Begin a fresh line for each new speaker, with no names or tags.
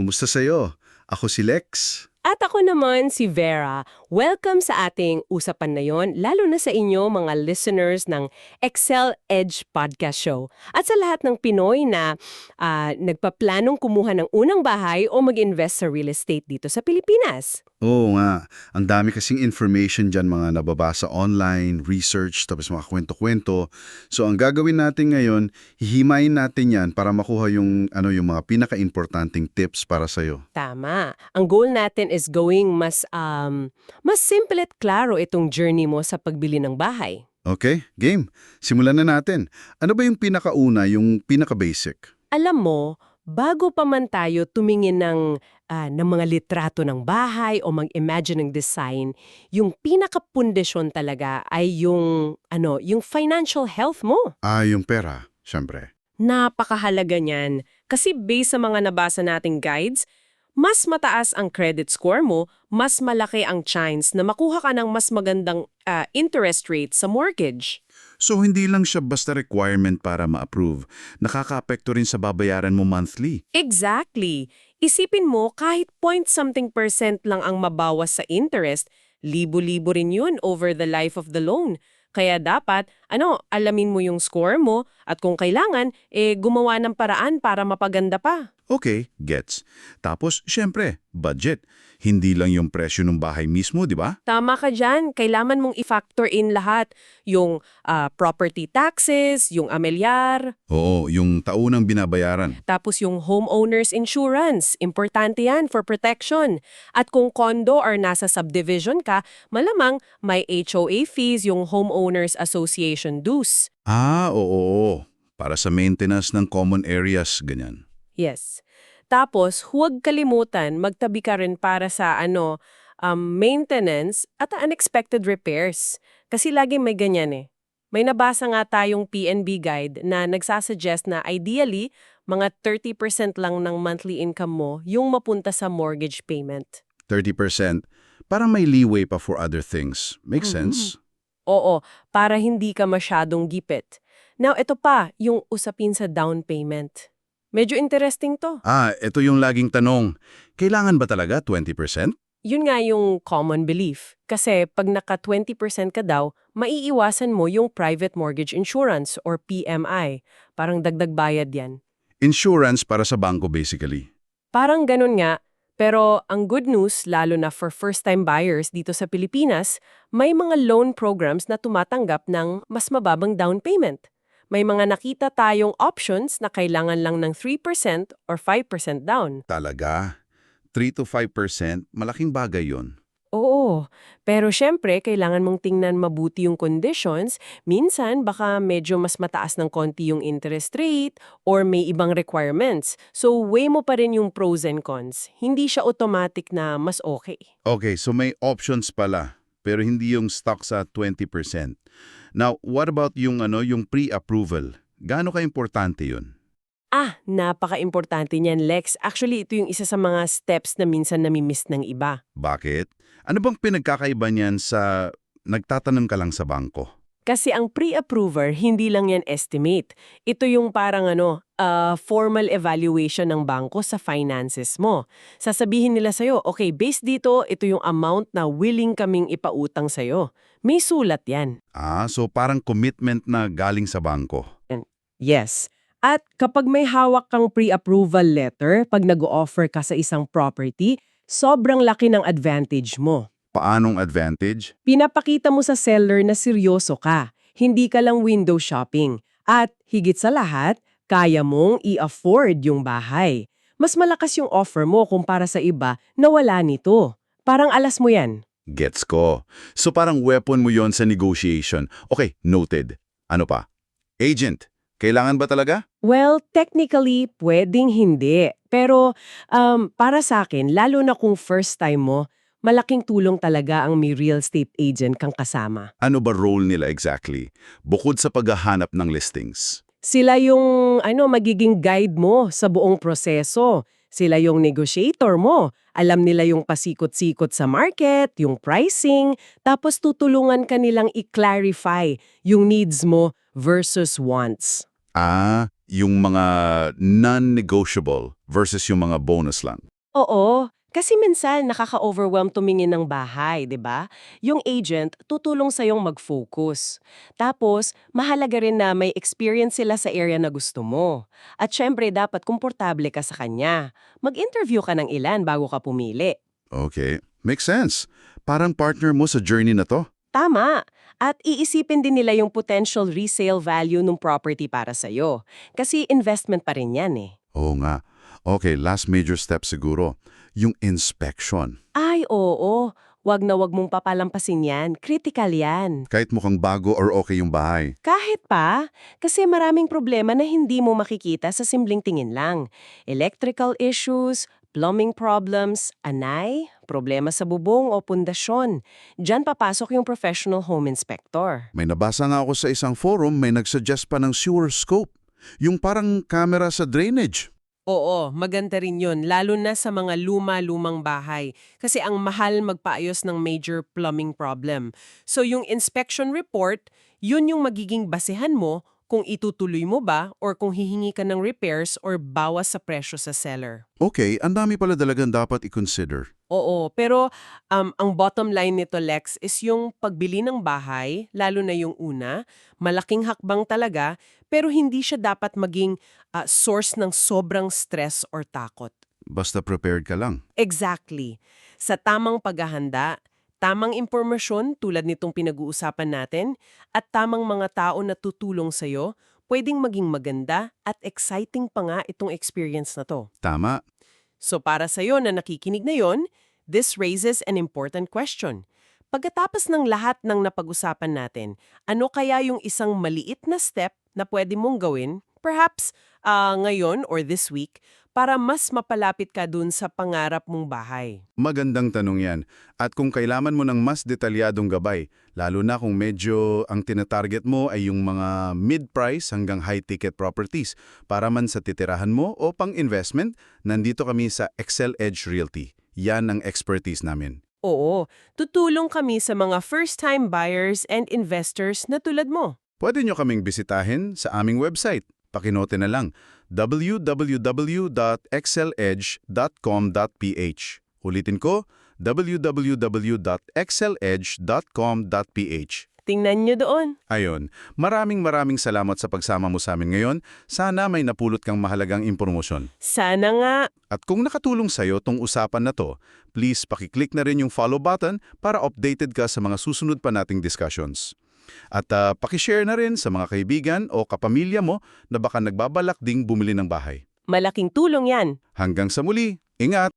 Kumusta sa'yo? Ako si Lex.
At ako naman si Vera. Welcome sa ating usapan na yon, lalo na sa inyo mga listeners ng Excel Edge Podcast Show. At sa lahat ng Pinoy na ah, nagpaplanong kumuha ng unang bahay o mag-invest sa real estate dito sa Pilipinas.
Oo nga, ang dami kasing information dyan mga nababasa online, research, tapos mga kwento-kwento. So ang gagawin natin ngayon, hihimayin natin yan para makuha yung, ano, yung mga pinaka-importanting tips para sa'yo.
Tama. Ang goal natin is going mas um, mas simple at klaro itong journey mo sa pagbili ng bahay.
Okay, game. Simulan na natin. Ano ba yung pinakauna, yung pinaka-basic?
Alam mo, bago pa man tayo tumingin ng, ah, ng mga litrato ng bahay o mag-imagine ng design, yung pinakapundesyon talaga ay yung, ano, yung financial health mo.
Ah, yung pera, syempre.
Napakahalaga niyan. Kasi based sa mga nabasa nating guides, mas mataas ang credit score mo, mas malaki ang chance na makuha ka ng mas magandang ah, interest rate sa mortgage.
So hindi lang siya basta requirement para ma-approve. Nakaka-apekto rin sa babayaran mo monthly.
Exactly. Isipin mo kahit point something percent lang ang mabawas sa interest, libo-libo rin yun over the life of the loan. Kaya dapat, ano, alamin mo yung score mo at kung kailangan, eh gumawa ng paraan para mapaganda pa.
Okay, gets. Tapos, syempre, budget. Hindi lang yung presyo ng bahay mismo, di ba?
Tama ka dyan. Kailangan mong i-factor in lahat. Yung ah, property taxes, yung amilyar,
Oo, yung taunang binabayaran.
tapos yung homeowner's insurance. Importante yan for protection. At kung condo or nasa subdivision ka, malamang may HOA fees yung homeowners association dues.
Ah, oo. Para sa maintenance ng common areas, ganyan.
Yes. Tapos, huwag kalimutan, magtabi ka rin para sa ano, um, maintenance at unexpected repairs. Kasi lagi may ganyan eh. May nabasa nga tayong PNB guide na nagsasuggest na ideally, mga 30% lang ng monthly income mo yung mapunta sa mortgage payment.
30%. Parang may leeway pa for other things. Makes sense?
Oo, para hindi ka masyadong gipit. Now, ito pa, yung usapin sa down payment. Medyo interesting to.
Ah, ito yung laging tanong. Kailangan ba talaga 20%?
Yun nga yung common belief. Kasi pag naka 20% ka daw, maiiwasan mo yung private mortgage insurance or PMI. Parang dagdag bayad yan.
Insurance para sa bangko basically.
Parang ganun nga, pero ang good news, lalo na for first-time buyers dito sa Pilipinas, may mga loan programs na tumatanggap ng mas mababang down payment. May mga nakita tayong options na kailangan lang ng 3% or 5% down.
Talaga? 3 to 5%? Malaking bagay yon.
Pero syempre, kailangan mong tingnan mabuti yung conditions. Minsan, baka medyo mas mataas ng konti yung interest rate or may ibang requirements. So, weigh mo pa rin yung pros and cons. Hindi siya automatic na mas okay.
Okay, so may options pala, pero hindi yung stock sa 20%. Now, what about yung ano, yung pre-approval? Gaano ka-importante yun?
Ah, napaka-importante niyan, Lex. Actually, ito yung isa sa mga steps na minsan namimiss ng iba.
Bakit? Ano bang pinagkakaiba niyan sa nagtatanong ka lang sa bangko?
Kasi ang pre-approver, hindi lang yan estimate. Ito yung parang ano, ah, formal evaluation ng bangko sa finances mo. Sasabihin nila sa'yo, okay, based dito, ito yung amount na willing kaming ipautang sa'yo. May sulat yan.
Ah, so parang commitment na galing sa bangko.
Yes. At kapag may hawak kang pre-approval letter, pag nag-offer ka sa isang property, sobrang laki ng advantage mo.
Paanong advantage?
Pinapakita mo sa seller na seryoso ka, hindi ka lang window shopping. At higit sa lahat, kaya mong i-afford yung bahay. Mas malakas yung offer mo kumpara sa iba na wala nito. Parang alas mo yan.
Gets ko. So parang weapon mo yon sa negotiation. Okay, noted. Ano pa? Agent, kailangan ba talaga?
Well, technically, pwedeng hindi. Pero um, para sa akin, lalo na kung first time mo, malaking tulong talaga ang may real estate agent kang kasama.
Ano ba role nila exactly? Bukod sa paghahanap ng listings.
Sila yung ano magiging guide mo sa buong proseso. Sila yung negotiator mo. Alam nila yung pasikot-sikot sa market, yung pricing, tapos tutulungan ka nilang i-clarify yung needs mo versus wants.
Ah, yung mga non-negotiable versus yung mga bonus lang.
Oo, kasi minsan nakaka-overwhelm tumingin ng bahay, 'di ba? Yung agent tutulong sa yung mag-focus. Tapos, mahalaga rin na may experience sila sa area na gusto mo. At syempre, dapat komportable ka sa kanya. Mag-interview ka ng ilan bago ka pumili.
Okay. Makes sense. Parang partner mo sa journey na to.
Tama. At iisipin din nila yung potential resale value ng property para sa'yo. Kasi investment pa rin yan eh.
Oo nga. Okay, last major step siguro. Yung inspection.
Ay, oo. Wag na wag mong papalampasin yan. Critical yan.
Kahit mukhang bago or okay yung bahay.
Kahit pa, kasi maraming problema na hindi mo makikita sa simpleng tingin lang. Electrical issues, plumbing problems, anay, problema sa bubong o pundasyon. Diyan papasok yung professional home inspector.
May nabasa nga ako sa isang forum, may nagsuggest pa ng sewer scope. Yung parang camera sa drainage.
Oo, maganda rin yun, lalo na sa mga luma-lumang bahay. Kasi ang mahal magpaayos ng major plumbing problem. So yung inspection report, yun yung magiging basehan mo kung itutuloy mo ba or kung hihingi ka ng repairs or bawas sa presyo sa seller.
Okay, ang dami pala talagang dapat i-consider.
Oo, pero um, ang bottom line nito, Lex, is yung pagbili ng bahay, lalo na yung una, malaking hakbang talaga, pero hindi siya dapat maging ah, source ng sobrang stress or takot.
Basta prepared ka lang.
Exactly. Sa tamang paghahanda, tamang impormasyon tulad nitong pinag-uusapan natin, at tamang mga tao na tutulong sa'yo, pwedeng maging maganda at exciting pa nga itong experience na to.
Tama.
So para sa'yo na nakikinig na yon, this raises an important question. Pagkatapos ng lahat ng napag-usapan natin, ano kaya yung isang maliit na step na pwede mong gawin, perhaps ah, ngayon or this week, para mas mapalapit ka dun sa pangarap mong bahay?
Magandang tanong yan. At kung kailangan mo ng mas detalyadong gabay, lalo na kung medyo ang tinatarget mo ay yung mga mid-price hanggang high-ticket properties, para man sa titirahan mo o pang-investment, nandito kami sa Excel Edge Realty. Yan ang expertise namin.
Oo, tutulong kami sa mga first-time buyers and investors na tulad mo.
Pwede nyo kaming bisitahin sa aming website. Pakinote na lang www.exceledge.com.ph Ulitin ko, www.exceledge.com.ph
Tingnan nyo doon.
Ayon, maraming maraming salamat sa pagsama mo sa amin ngayon. Sana may napulot kang mahalagang impormasyon.
Sana nga.
At kung nakatulong sa'yo tong usapan na to, please pakiclick na rin yung follow button para updated ka sa mga susunod pa nating discussions. At ah, pakishare na rin sa mga kaibigan o kapamilya mo na baka nagbabalak ding bumili ng bahay.
Malaking tulong yan.
Hanggang sa muli, ingat!